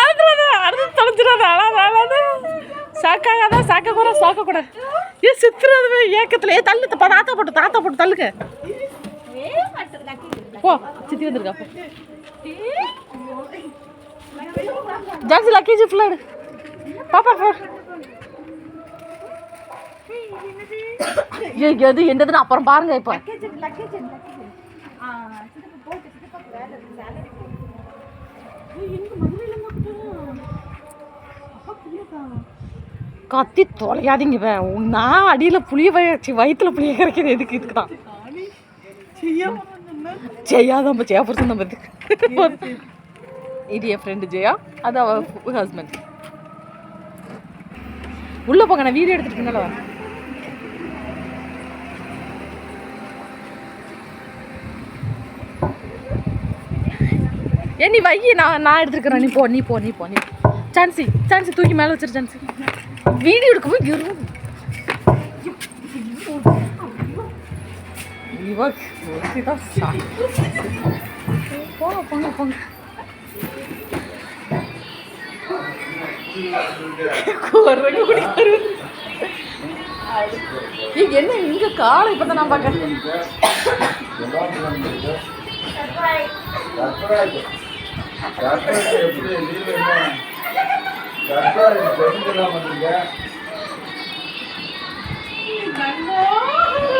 அழுதுறாத அழுது தொலைஞ்சிடாத அழாத அழாத. சாக்காகாத சாக்க கூட சாக்க கூட. ஏ சித்துறதுவே ஏக்கத்துல. ஏ தள்ளு தாத்தா போட்டு தாத்தா போட்டு தள்ளுங்க. போ சித்தி வந்திருக்கா போ. ஜான்சி லக்கேஜ் ஃபுல்லாடு பாப்பா போ. எது என்னதுன்னு அப்புறம் பாருங்க இப்போ. கத்தி தொலையாதீங்க நான் அடியில் புளிய வச்சு வயிற்றுல புளிய கரைக்கிறது எதுக்கு இதுக்கு தான் ஜெயாதான் ஜெயா புருஷன் நம்ம இது என் ஃப்ரெண்டு ஜெயா அது அவ ஹஸ்பண்ட் உள்ளே போங்க நான் வீடியோ எடுத்துட்டு பின்னால ஏ நீ வை நான் நான் எடுத்துருக்குறேன் நீ போ நீ போ நீ போ நீ சான்சி சான்சி தூக்கி மேலே வச்சிரு சான்சி வீடியோ எடுக்கவும் இருக்கும் இவ போங்க போங்க. போங்க குரங்கு என்ன இங்க காலை இப்பதான் நான்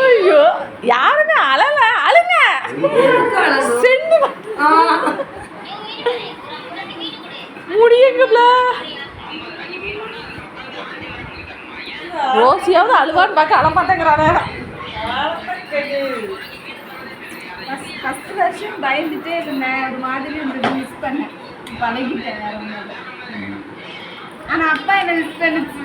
ஐயோ யாருமே அழல. அழுங்க. செண்டு முடியுங்கல்ல ரோசியாவது அழுவான்னு பார்க்க அழ மாட்டேங்கிறானே. ஃபர்ஸ்ட் வருஷம் பயந்துட்டே இருந்தேன். ஒரு மாதிரி இருந்தது. பழகிட்டேன் ஆனா அப்பா என்ன மிஸ் பண்ணுச்சு